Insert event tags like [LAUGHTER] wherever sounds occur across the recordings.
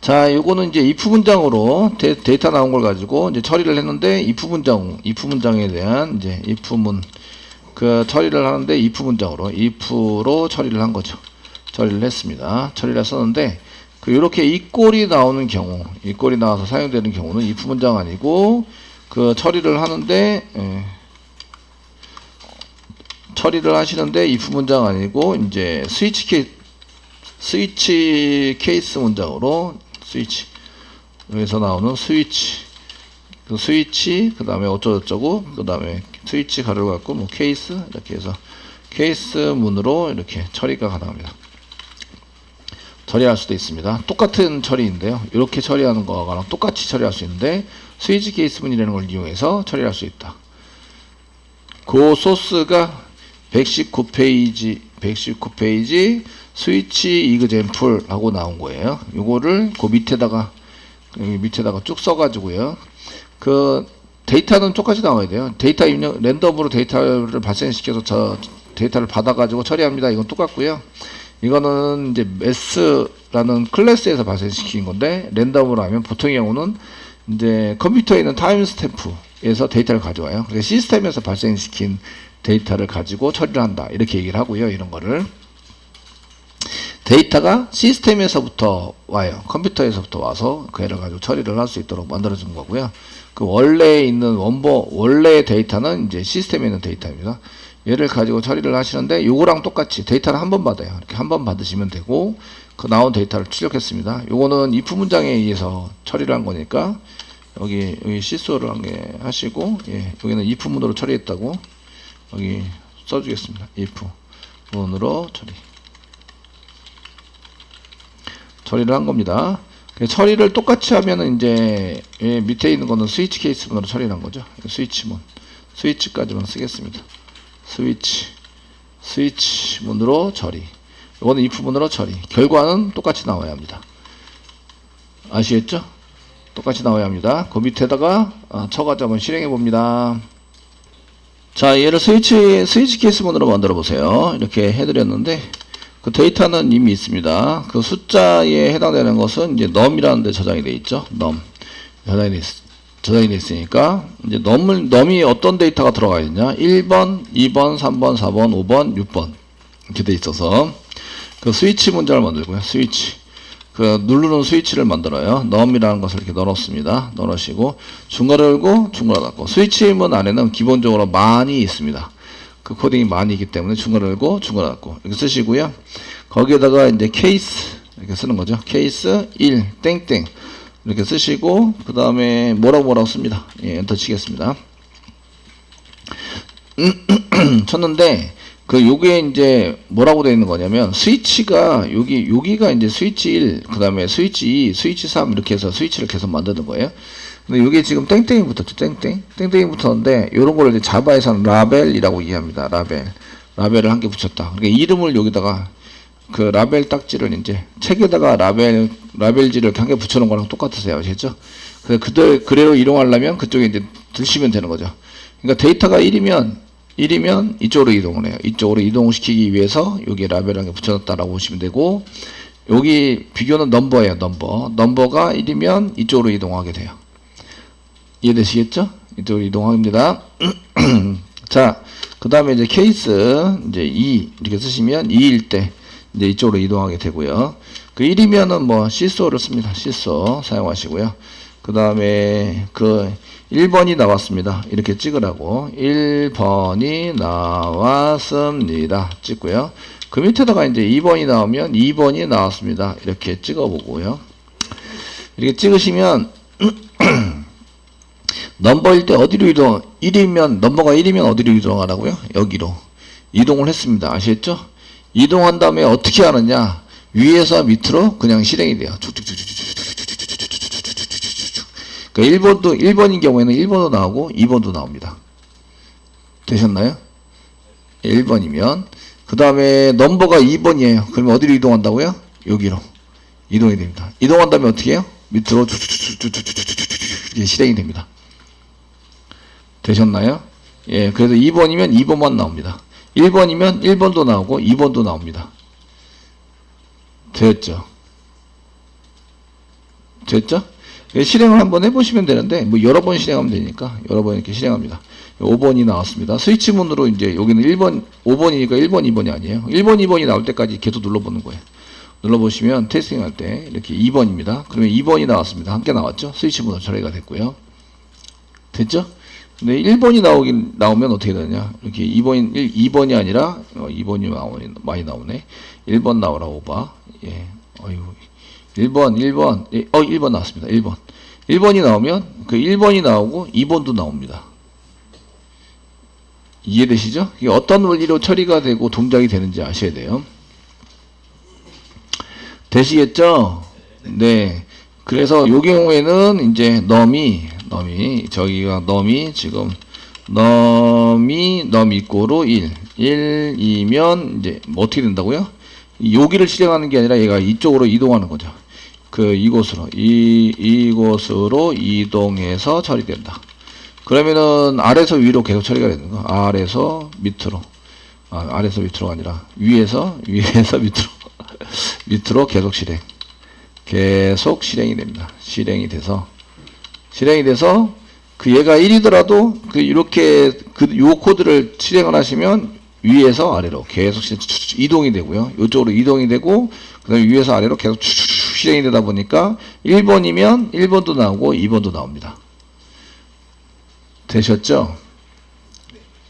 자, 요거는 이제 if 문장으로 데, 데이터 나온 걸 가지고 이제 처리를 했는데 if 문장, if 문장에 대한 이제 if 문, 그 처리를 하는데 if 문장으로 if로 처리를 한 거죠. 처리를 했습니다. 처리를 했었는데 그 이렇게 이 꼴이 나오는 경우, 이 꼴이 나와서 사용되는 경우는 if 문장 아니고 그 처리를 하는데 예, 처리를 하시는데 if 문장 아니고 이제 스위치 케 스위치 케이스 문장으로 스위치 여기서 나오는 스위치 그 스위치 그 다음에 어쩌고저쩌고 그 다음에 스위치 가로를 갖고 뭐 케이스 이렇게 해서 케이스 문으로 이렇게 처리가 가능합니다. 처리할 수도 있습니다. 똑같은 처리인데요. 이렇게 처리하는 거랑 똑같이 처리할 수 있는데 스위치 케이스 문이라는 걸 이용해서 처리할 수 있다. 그 소스가 119페이지 119페이지 스위치 이그젠플 하고 나온 거예요. 요거를 그 밑에다가 밑에다가 쭉 써가지고요. 그 데이터는 똑같이 나와야 돼요. 데이터 입력 랜덤으로 데이터를 발생시켜서 저 데이터를 받아가지고 처리합니다. 이건 똑같고요. 이거는 이제 매스라는 클래스에서 발생시킨 건데 랜덤으로 하면 보통의 경우는 이제 컴퓨터에 있는 타임 스탬프에서 데이터를 가져와요. 그래서 시스템에서 발생시킨 데이터를 가지고 처리를 한다. 이렇게 얘기를 하고요. 이런 거를. 데이터가 시스템에서부터 와요. 컴퓨터에서부터 와서 그 애를 가지고 처리를 할 수 있도록 만들어준 거고요. 그 원래에 있는 원본, 원래의 데이터는 이제 시스템에 있는 데이터입니다. 얘를 가지고 처리를 하시는데 요거랑 똑같이 데이터를 한 번 받아요. 이렇게 한 번 받으시면 되고 그 나온 데이터를 출력했습니다. 요거는 if 문장에 의해서 처리를 한 거니까 여기 여기 시소를 한 게 하시고 예, 여기는 if 문으로 처리했다고 여기 써주겠습니다. if 문으로 처리. 처리를 한 겁니다. 그 처리를 똑같이 하면은 이제 예, 밑에 있는 거는 스위치 케이스 문으로 처리를 한 거죠. 스위치 문. 스위치까지만 쓰겠습니다. 스위치. 스위치 문으로 처리. 이거는 if 문으로 처리. 결과는 똑같이 나와야 합니다. 아시겠죠? 똑같이 나와야 합니다. 그 밑에다가 어, 쳐가지고 한번 실행해 봅니다. 자, 얘를 스위치, 스위치 케이스 문으로 만들어 보세요. 이렇게 해드렸는데, 그 데이터는 이미 있습니다. 그 숫자에 해당되는 것은 이제 num이라는 데 저장이 되어 있죠. num. 저장이 돼, 있, 저장이 돼 있으니까, 이제 num을, num이 어떤 데이터가 들어가 있냐. 1번, 2번, 3번, 4번, 5번, 6번. 이렇게 돼 있어서, 그 스위치 문장을 만들고요. 스위치. 그 누르는 스위치를 만들어요. num이라는 것을 이렇게 넣어놓습니다. 넣어놓으시고, 중괄호 열고, 중괄호 닫고. 스위치 문 안에는 기본적으로 많이 있습니다. 그 코딩이 많이 있기 때문에 중괄호 열고 중괄호 닫고 이렇게 쓰시고요. 거기에다가 이제 케이스 이렇게 쓰는 거죠. 케이스 1 땡땡 이렇게 쓰시고 그 다음에 뭐라고 뭐라고 씁니다. 예, 엔터 치겠습니다. [CLEARS THROAT] 쳤는데 그 요게 이제 뭐라고 되어 있는 거냐면 스위치가 여기 여기가 이제 스위치 1 그다음에 스위치 2 스위치 3 이렇게 해서 스위치를 계속 만드는 거예요. 근데 이게 지금 땡땡이 붙었죠. 땡땡. 땡땡이 붙었는데 요런 거를 이제 자바에서는 라벨이라고 이해합니다. 라벨. 라벨을 한 개 붙였다. 그러니까 이름을 여기다가 그 라벨 딱지를 이제 책에다가 라벨 라벨지를 한 개 붙여 놓은 거랑 똑같으세요. 아시겠죠? 그래서 그들 그대로 이동하려면 그쪽에 이제 드시면 되는 거죠. 그러니까 데이터가 1이면 1이면 이쪽으로 이동을 해요. 이쪽으로 이동시키기 위해서 여기 라벨 한 개 붙여 놨다라고 보시면 되고 여기 비교는 넘버예요. 넘버. 넘버가 1이면 이쪽으로 이동하게 돼요. 이해되시겠죠? 이쪽으로 이동합니다. [CLEARS THROAT] 자, 그 다음에 이제 케이스, 이제 2, 이렇게 쓰시면 2일 때, 이제 이쪽으로 이동하게 되고요. 그 1이면은 뭐, 시소를 씁니다. 시소 사용하시고요. 그 다음에 그 1번이 나왔습니다. 이렇게 찍으라고. 1번이 나왔습니다. 찍고요. 그 밑에다가 이제 2번이 나오면 2번이 나왔습니다. 이렇게 찍어 보고요. 이렇게 찍으시면, [CLEARS THROAT] 넘버일 때 어디로 이동, 1이면, 넘버가 1이면 어디로 이동하라고요? 여기로. 이동을 했습니다. 아시겠죠? 이동한 다음에 어떻게 하느냐? 위에서 밑으로 그냥 실행이 돼요. 그러니까 1번도, 1번인 경우에는 1번도 나오고 2번도 나옵니다. 되셨나요? 1번이면. 그 다음에 넘버가 2번이에요. 그러면 어디로 이동한다고요? 여기로. 이동이 됩니다. 이동한 다음에 어떻게 해요? 밑으로 이렇게 실행이 됩니다. 되셨나요? 예, 그래서 2번이면 2번만 나옵니다. 1번이면 1번도 나오고 2번도 나옵니다. 되었죠? 됐죠? 예, 실행을 한번 해보시면 되는데 뭐 여러 번 실행하면 되니까 여러 번 이렇게 실행합니다. 5번이 나왔습니다. 스위치 문으로 이제 여기는 1번, 5번이니까 1번, 2번이 아니에요. 1번, 2번이 나올 때까지 계속 눌러보는 거예요. 눌러보시면 테스팅 할 때 이렇게 2번입니다. 그러면 2번이 나왔습니다. 함께 나왔죠? 스위치 문으로 처리가 됐고요. 됐죠? 근데 1번이 나오긴, 나오면 어떻게 되냐? 이렇게 2번, 1, 2번이 아니라, 어, 2번이 나오네, 많이 나오네. 1번 나오라고 봐. 예. 어휴. 1번, 1번, 예, 어, 1번 나왔습니다. 1번. 1번이 나오면 그 1번이 나오고 2번도 나옵니다. 이해되시죠? 이게 어떤 원리로 처리가 되고 동작이 되는지 아셔야 돼요. 되시겠죠? 네. 그래서 요 경우에는 이제 넘이 넘이 저기가 넘이 지금 넘이 넘 이꼬로 1 1이면 이제 뭐 어떻게 된다고요? 여기를 실행하는 게 아니라 얘가 이쪽으로 이동하는 거죠. 그 이곳으로 이 이곳으로 이동해서 처리된다. 그러면은 아래서 위로 계속 처리가 되는 거. 아래서 밑으로. 아, 아래서 밑으로가 아니라 위에서 위에서 [LAUGHS] 밑으로. 밑으로 계속 실행. 계속 실행이 됩니다. 실행이 돼서 실행이 돼서 그 얘가 1이더라도 그 이렇게 그 요 코드를 실행을 하시면 위에서 아래로 계속 실- 이동이 되고요. 이쪽으로 이동이 되고 그다음에 위에서 아래로 계속 실행이 되다 보니까 1번이면 1번도 나오고 2번도 나옵니다. 되셨죠?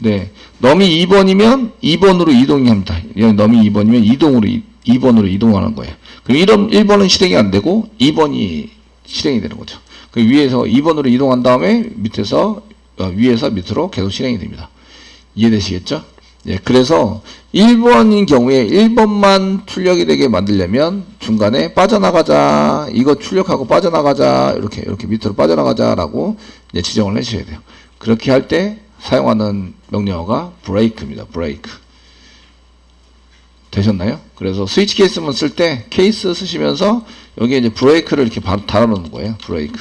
네. 넘이 2번이면 2번으로 이동이 합니다. 여기 넘이 2번이면 이동으로 2, 번으로 이동하는 거예요. 그럼 1번, 1번은 실행이 안 되고 2번이 실행이 되는 거죠. 그 위에서 2번으로 이동한 다음에 밑에서 어, 위에서 밑으로 계속 실행이 됩니다. 이해되시겠죠? 예, 그래서 1번인 경우에 1번만 출력이 되게 만들려면 중간에 빠져나가자, 이거 출력하고 빠져나가자, 이렇게, 이렇게 밑으로 빠져나가자라고 이제 지정을 해주셔야 돼요. 그렇게 할 때 사용하는 명령어가 break입니다. break. 되셨나요? 그래서 스위치 케이스만 쓸 때 케이스 쓰시면서 여기에 이제 브레이크를 이렇게 달아놓는 거예요. 브레이크.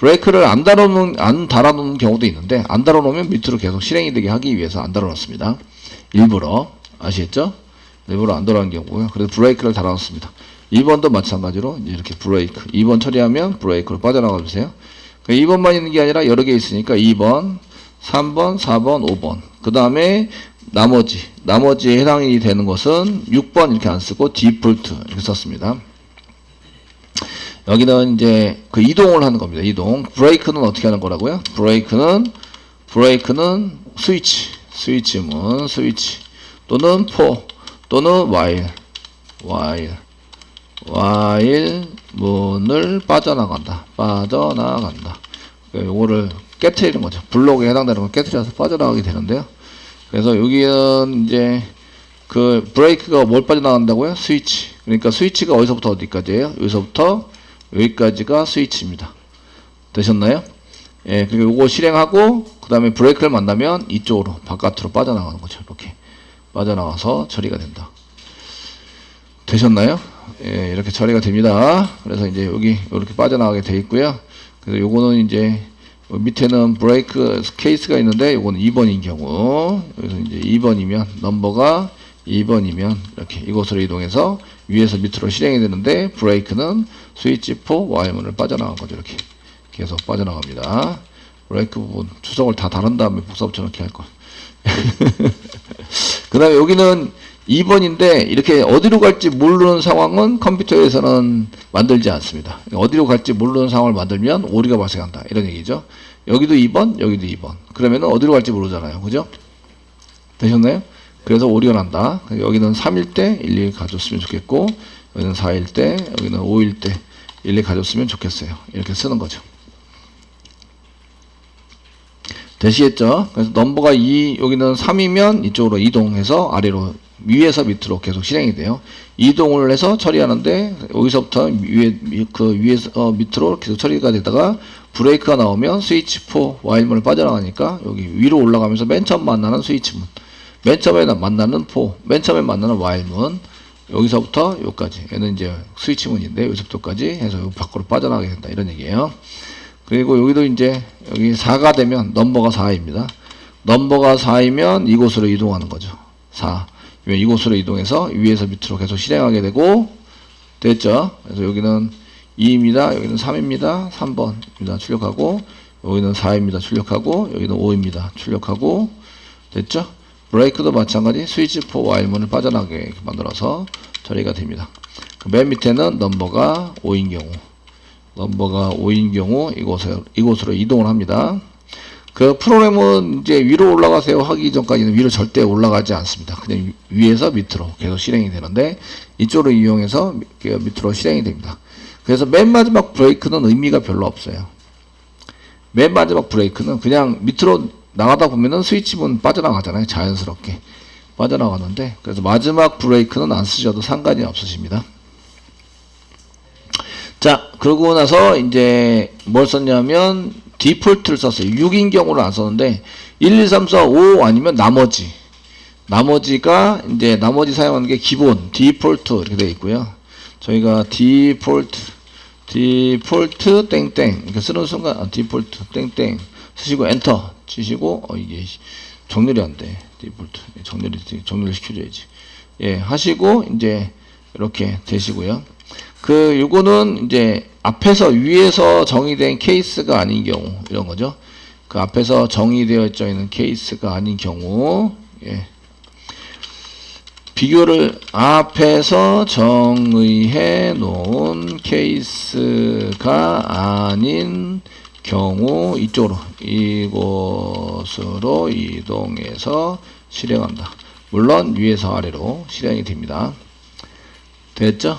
브레이크를 안 달아놓는, 안 달아놓는 경우도 있는데, 안 달아놓으면 밑으로 계속 실행이 되게 하기 위해서 안 달아놓습니다. 일부러. 아시겠죠? 일부러 안 달아놓은 경우고요. 그래서 브레이크를 달아놓습니다. 2번도 마찬가지로 이렇게 브레이크. 2번 처리하면 브레이크로 빠져나가 주세요. 2번만 있는 게 아니라 여러 개 있으니까 2번, 3번, 4번, 5번. 그 다음에 나머지, 나머지에 해당이 되는 것은 6번 이렇게 안 쓰고 디폴트 이렇게 썼습니다. 여기는 이제 그 이동을 하는 겁니다. 이동. 브레이크는 어떻게 하는 거라고요? 브레이크는 브레이크는 스위치, 스위치문, 스위치 또는 포 또는 와일, 와일, 와일 문을 빠져나간다. 빠져나간다. 그 요거를 깨트리는 거죠. 블록에 해당되는 걸 깨트려서 빠져나가게 되는데요. 그래서 여기는 이제 그 브레이크가 뭘 빠져나간다고요? 스위치. 그러니까 스위치가 어디서부터 어디까지예요? 여기서부터 여기까지가 스위치입니다. 되셨나요? 예, 그리고 요거 실행하고 그 다음에 브레이크를 만나면 이쪽으로 바깥으로 빠져나가는 거죠. 이렇게 빠져나가서 처리가 된다. 되셨나요? 예, 이렇게 처리가 됩니다. 그래서 이제 여기 이렇게 빠져나가게 돼 있고요. 그래서 요거는 이제 밑에는 브레이크 케이스가 있는데 요거는 2번인 경우 그래서 이제 2번이면 넘버가 2번이면 이렇게 이곳으로 이동해서 위에서 밑으로 실행이 되는데 브레이크는 스위치 4 와이문을 빠져나간 거죠 이렇게 계속 빠져나갑니다 브레이크 부분 추석을 다 다른 다음에 복사 붙여 넣기 할거 그 다음에 여기는 2번인데 이렇게 어디로 갈지 모르는 상황은 컴퓨터에서는 만들지 않습니다. 어디로 갈지 모르는 상황을 만들면 오류가 발생한다. 이런 얘기죠. 여기도 2번, 여기도 2번. 그러면 어디로 갈지 모르잖아요. 그죠? 되셨나요? 그래서 오류가 난다. 여기는 3일 때 일일이 가졌으면 좋겠고, 여기는 4일 때, 여기는 5일 때 일일이 가졌으면 좋겠어요. 이렇게 쓰는 거죠. 되시겠죠? 그래서 넘버가 2, 여기는 3이면 이쪽으로 이동해서 아래로, 위에서 밑으로 계속 실행이 돼요. 이동을 해서 처리하는데, 여기서부터 위에, 그 위에서 어, 밑으로 계속 처리가 되다가, 브레이크가 나오면 스위치 4 와일문을 빠져나가니까, 여기 위로 올라가면서 맨 처음 만나는 스위치 문, 맨 처음에 만나는 4, 맨 처음에 만나는 와일문, 여기서부터 여기까지. 얘는 이제 스위치문인데, 여기서부터까지 해서 밖으로 빠져나가게 된다. 이런 얘기예요. 그리고 여기도 이제 여기 4가 되면 넘버가 4입니다. 넘버가 4이면 이곳으로 이동하는 거죠. 4. 그러면 이곳으로 이동해서 위에서 밑으로 계속 실행하게 되고 됐죠. 그래서 여기는 2입니다. 여기는 3입니다. 3번입니다. 출력하고 여기는 4입니다. 출력하고 여기는 5입니다. 출력하고 됐죠? 브레이크도 마찬가지 스위치 4 와일문을 빠져나게 만들어서 처리가 됩니다. 그맨 밑에는 넘버가 5인 경우 넘버가 5인 경우 이곳에, 이곳으로 이동을 합니다. 그 프로그램은 이제 위로 올라가세요 하기 전까지는 위로 절대 올라가지 않습니다. 그냥 위- 위에서 밑으로 계속 실행이 되는데 이쪽을 이용해서 미- 그 밑으로 실행이 됩니다. 그래서 맨 마지막 브레이크는 의미가 별로 없어요. 맨 마지막 브레이크는 그냥 밑으로 나가다 보면은 스위치문 빠져나가잖아요. 자연스럽게 빠져나가는데 그래서 마지막 브레이크는 안 쓰셔도 상관이 없으십니다. 자, 그러고 나서 이제 뭘 썼냐면 디폴트를 썼어요. 6인 경우를 안 썼는데 1, 2, 3, 4, 5 아니면 나머지. 나머지가 이제 나머지 사용하는 게 기본 디폴트 이렇게 되어 있고요. 저희가 디폴트 디폴트 땡땡 이렇게 쓰는 순간 아, 디폴트 땡땡 쓰시고 엔터 치시고 어 이게 정렬이 안 돼. 디폴트 정렬이 정렬을 시켜줘야지. 예, 하시고 이제 이렇게 되시고요. 그 요거는 이제 앞에서 위에서 정의된 케이스가 아닌 경우 이런 거죠. 그 앞에서 정의되어 있는 케이스가 아닌 경우 예. 비교를 앞에서 정의해 놓은 케이스가 아닌 경우 이쪽으로 이곳으로 이동해서 실행한다. 물론 위에서 아래로 실행이 됩니다. 됐죠?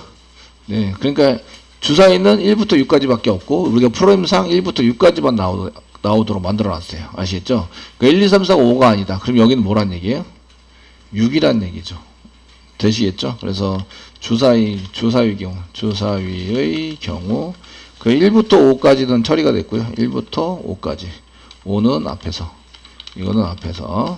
네, 그러니까 주사위는 1부터 6까지밖에 없고 우리가 프로그램상 1부터 6까지만 나오, 나오도록 만들어놨어요. 아시겠죠? 그러니까 1, 2, 3, 4, 5가 아니다. 그럼 여기는 뭐란 얘기예요? 6이란 얘기죠. 되시겠죠? 그래서 주사위, 주사위 경우, 주사위의 경우 그 1부터 5까지는 처리가 됐고요. 1부터 5까지. 5는 앞에서, 이거는 앞에서,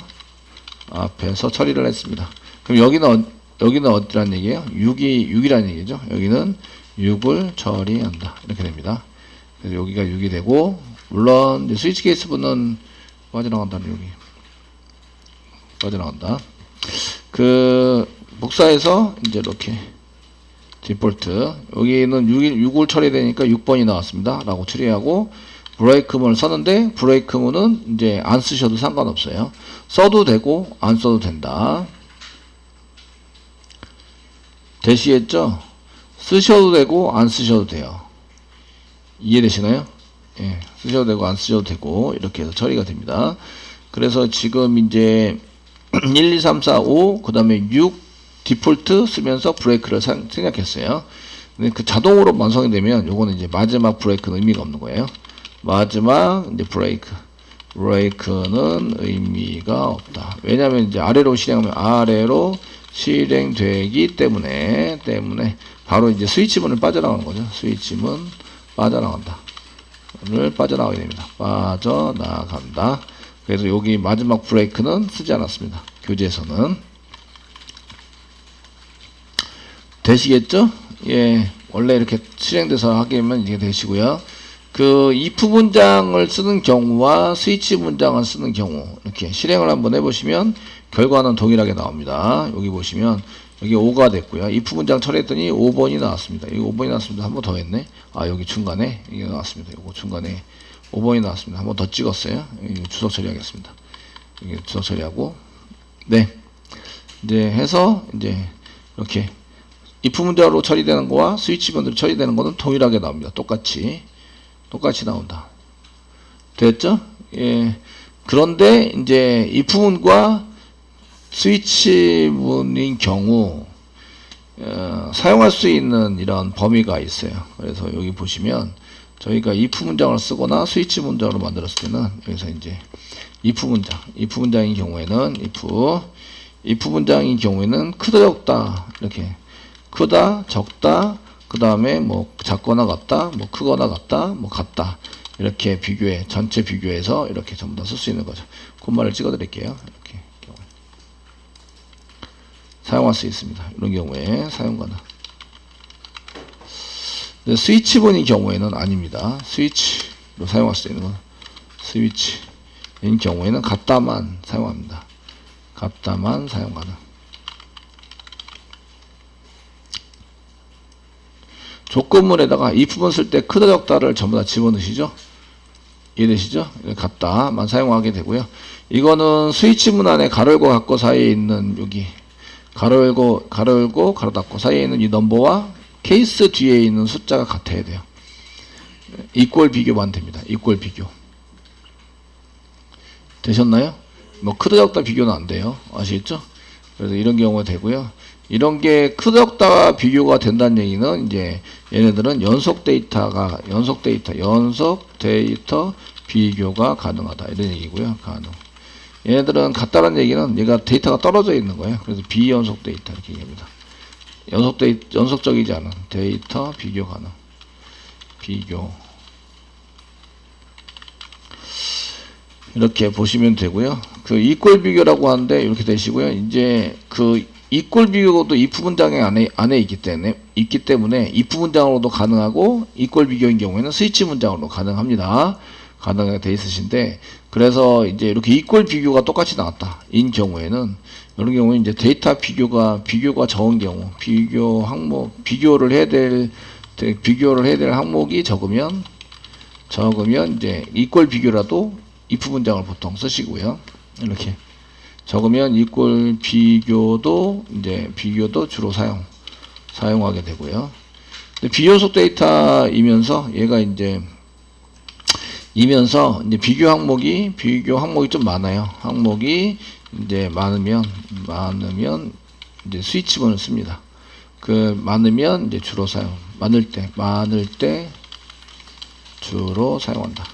앞에서 처리를 했습니다. 그럼 여기는 어, 여기는 어디란 얘기예요? 6이 6이라는 얘기죠. 여기는 6을 처리한다. 이렇게 됩니다. 그래서 여기가 6이 되고 물론 스위치 케이스 분은 빠져나간다는 여기 빠져나간다. 그 복사해서 이제 이렇게 디폴트 여기는 6, 6을 처리되니까 6번이 나왔습니다. 라고 처리하고 브레이크문을 썼는데 브레이크문은 이제 안 쓰셔도 상관없어요. 써도 되고 안 써도 된다. 되시겠죠? 쓰셔도 되고 안 쓰셔도 돼요. 이해되시나요? 예, 쓰셔도 되고 안 쓰셔도 되고 이렇게 해서 처리가 됩니다. 그래서 지금 이제 1, 2, 3, 4, 5, 그 다음에 6 디폴트 쓰면서 브레이크를 상- 생략했어요. 근데 그 자동으로 완성이 되면 요거는 이제 마지막 브레이크는 의미가 없는 거예요. 마지막 이제 브레이크. 브레이크는 의미가 없다. 왜냐하면 이제 아래로 실행하면 아래로 실행되기 때문에 때문에 바로 이제 스위치문을 빠져나가는 거죠. 스위치문 빠져나간다. 를 빠져나가게 됩니다. 빠져나간다. 그래서 여기 마지막 브레이크는 쓰지 않았습니다. 교재에서는 되시겠죠? 예, 원래 이렇게 실행돼서 하게 되면 이게 되시고요. 그 if 문장을 쓰는 경우와 스위치 문장을 쓰는 경우 이렇게 실행을 한번 해보시면 결과는 동일하게 나옵니다. 여기 보시면 여기 5가 됐고요. if 문장 처리했더니 5번이 나왔습니다. 여기 5번이 나왔습니다. 한 번 더 했네. 아 여기 중간에 이게 나왔습니다. 이거 중간에 5번이 나왔습니다. 한 번 더 찍었어요. 주석 처리하겠습니다. 여기 주석 처리하고 네 이제 해서 이제 이렇게 if 문자로 처리되는 거와 스위치 번으로 처리되는 거는 동일하게 나옵니다. 똑같이 똑같이 나온다. 됐죠? 예. 그런데 이제 if 문과 스위치 문인 경우 어, 사용할 수 있는 이런 범위가 있어요. 그래서 여기 보시면 저희가 if 문장을 쓰거나 스위치 문장으로 만들었을 때는 여기서 이제 if 문장, if 문장인 경우에는 if if 문장인 경우에는 크다 적다 이렇게 크다 적다 그 다음에 뭐 작거나 같다 뭐 크거나 같다 뭐 같다 이렇게 비교해 전체 비교해서 이렇게 전부 다 쓸 수 있는 거죠. 콤마를 찍어 드릴게요. 이렇게. 사용할 수 있습니다. 이런 경우에 사용가능. 근데 스위치본인 경우에는 아닙니다. 스위치로 사용할 수 있는 건 스위치인 경우에는 갖다만 사용합니다. 갖다만 사용 가능. 조건문에다가 if문 쓸 때 크다 적다를 전부 다 집어넣으시죠. 이해되시죠? 갖다만 사용하게 되고요. 이거는 스위치 문 안에 가로 열고 닫고 사이에 있는 여기 가로 열고 가로 열고 가로 닫고 사이에 있는 이 넘버와 케이스 뒤에 있는 숫자가 같아야 돼요. 이꼴 비교만 됩니다. 이꼴 비교. 되셨나요? 뭐 크다 적다 비교는 안 돼요. 아시겠죠? 그래서 이런 경우가 되고요. 이런 게 크다 적다 비교가 된다는 얘기는 이제 얘네들은 연속 데이터가 연속 데이터 연속 데이터 비교가 가능하다 이런 얘기고요. 가능. 얘네들은 같다는 얘기는 얘가 데이터가 떨어져 있는 거예요. 그래서 비연속 데이터 이렇게 얘기합니다. 연속 데이 연속적이지 않은 데이터 비교 가능. 비교. 이렇게 보시면 되고요. 그 이꼴 비교라고 하는데 이렇게 되시고요. 이제 그 이꼴 비교도 if 문장에 안에 안에 있기 때문에 있기 때문에 if 문장으로도 가능하고 이꼴 비교인 경우에는 스위치 문장으로 가능합니다. 가능하게 돼 있으신데 그래서 이제 이렇게 이꼴 비교가 똑같이 나왔다. 인 경우에는 이런 경우에 이제 데이터 비교가 비교가 적은 경우 비교 항목 비교를 해야 될 데- 비교를 해야 될 항목이 적으면 적으면 이제 이꼴 비교라도 if 문장을 보통 쓰시고요. 이렇게 적으면 이꼴 비교도 이제 비교도 주로 사용 사용하게 되고요. 비연속 데이터이면서 얘가 이제 이면서 이제 비교 항목이 비교 항목이 좀 많아요. 항목이 이제 많으면 많으면 이제 스위치문을 씁니다. 그 많으면 이제 주로 사용 많을 때 많을 때 주로 사용한다.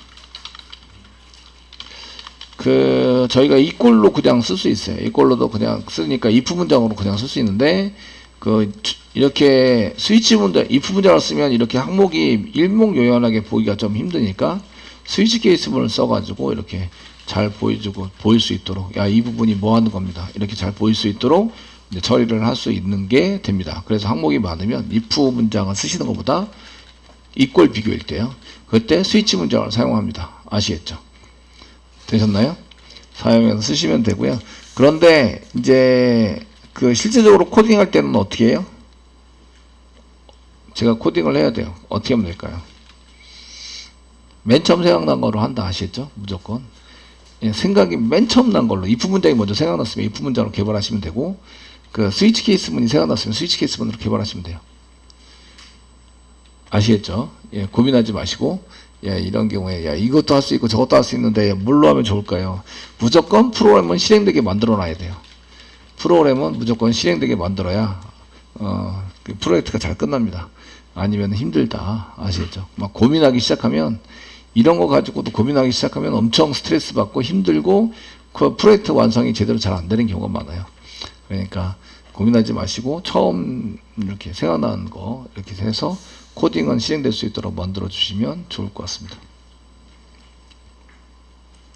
그 저희가 이꼴로 그냥 쓸 수 있어요. 이꼴로도 그냥 쓰니까 if 문장으로 그냥 쓸 수 있는데 그 주- 이렇게 스위치 문장 if 문장을 쓰면 이렇게 항목이 일목요연하게 보기가 좀 힘드니까 스위치 케이스문을 써가지고 이렇게 잘 보여주고 보일 수 있도록 야 이 부분이 뭐 하는 겁니다. 이렇게 잘 보일 수 있도록 처리를 할 수 있는 게 됩니다. 그래서 항목이 많으면 if 문장을 쓰시는 것보다 이꼴 비교일 때요. 그때 스위치 문장을 사용합니다. 아시겠죠? 되셨나요? 사용해서 쓰시면 되고요. 그런데 이제 그 실제적으로 코딩할 때는 어떻게 해요? 제가 코딩을 해야 돼요. 어떻게 하면 될까요? 맨 처음 생각난 거로 한다 아시겠죠? 무조건. 예, 생각이 맨 처음 난 걸로 if 문장이 먼저 생각났으면 if 문장으로 개발하시면 되고 그 스위치 케이스 문이 생각났으면 스위치 케이스 문으로 개발하시면 돼요. 아시겠죠? 예, 고민하지 마시고 예, 이런 경우에 야 이것도 할 수 있고 저것도 할 수 있는데 뭘로 하면 좋을까요? 무조건 프로그램은 실행되게 만들어 놔야 돼요. 프로그램은 무조건 실행되게 만들어야 어, 그 프로젝트가 잘 끝납니다. 아니면 힘들다 아시겠죠? 막 고민하기 시작하면 이런 거 가지고도 고민하기 시작하면 엄청 스트레스 받고 힘들고 그 프로젝트 완성이 제대로 잘 안 되는 경우가 많아요. 그러니까 고민하지 마시고 처음 이렇게 생각나는 거 이렇게 해서 코딩은 실행될 수 있도록 만들어 주시면 좋을 것 같습니다.